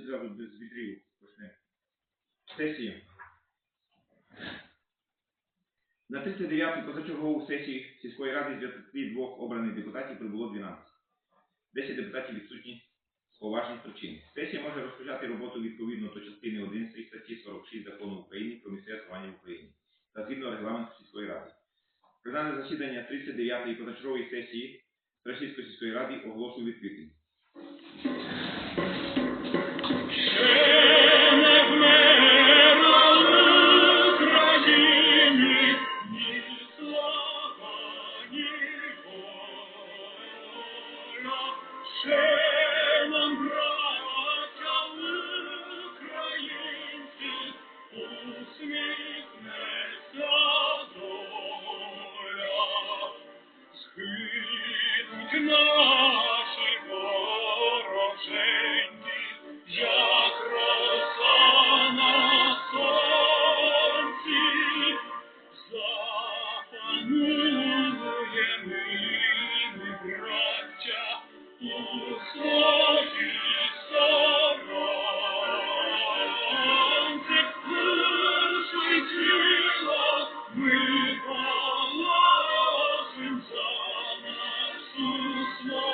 Зразу без вітрів почнемо. Сесії. На 39-й позачергову сесію сільської ради з 22 обраних депутатів прибуло 12. 10 депутатів відсутні з поважних причин. Сесія може розпочати роботу відповідно до частини 11 статті 46 Закону України про місцеве самоврядування в Україні та згідно регламенту сільської ради. Пленарне засідання 39-ї позачергової сесії Російської сільської ради оголошую відкритим. Ще нам, браття українці, усміхнеться доля. Згинуть наші more.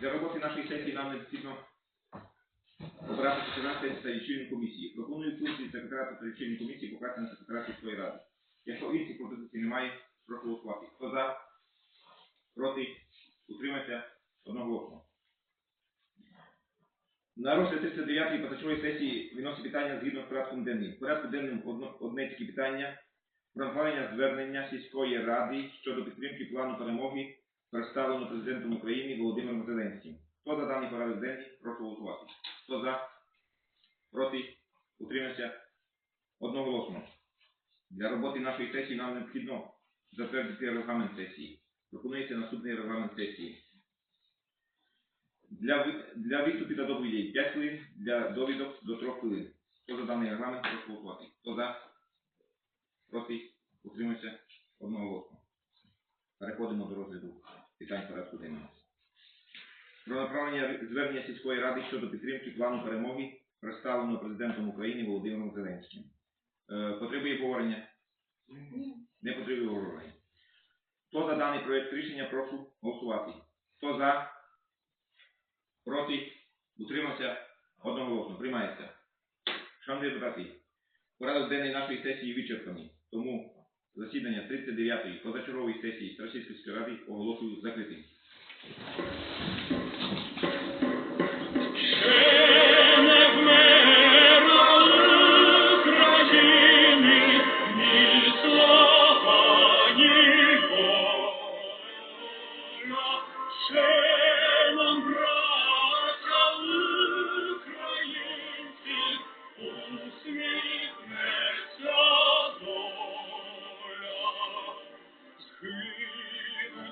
для роботи нашої сесії нам необхідно обрати 14 та комісії. Пропоную функції секретаря та комісії покласти на секретаря сільської ради. Якщо інших пропозицій немає, прошу голосувати. Хто за? Проти? Утримався? Одноголосно. На розгляд 39-ї позачергової сесії виносить питання згідно з порядком денним. В порядку денним одно- одне тільки питання про звернення сільської ради щодо підтримки плану перемоги, представлено президентом України Володимиром Зеленським. Хто за даний порядок денний, прошу голосувати. Хто за? Проти? Утримався? Одноголосно. Для роботи нашої сесії нам необхідно затвердити регламент сесії. Пропонується наступний регламент сесії. Для, для виступів та доповідей 5 хвилин, для довідок до 3 хвилин. Хто за даний регламент, прошу голосувати. Хто за? Проти? Утримався? Одноголосно. Переходимо до розгляду питань порядку денного. Про направлення звернення сільської ради щодо підтримки плану перемоги, представленого президентом України Володимиром Зеленським. Потребує обговорення? Не потребує обговорення. Хто за даний проект рішення, прошу голосувати. Хто за? Проти? Утримався? Одноголосно. Приймається. Шановні депутати, порядок денний нашої сесії вичерпаний. Тому Засідання 39-ї позачергової сесії Страсівської ради оголошую закритим.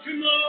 tomorrow.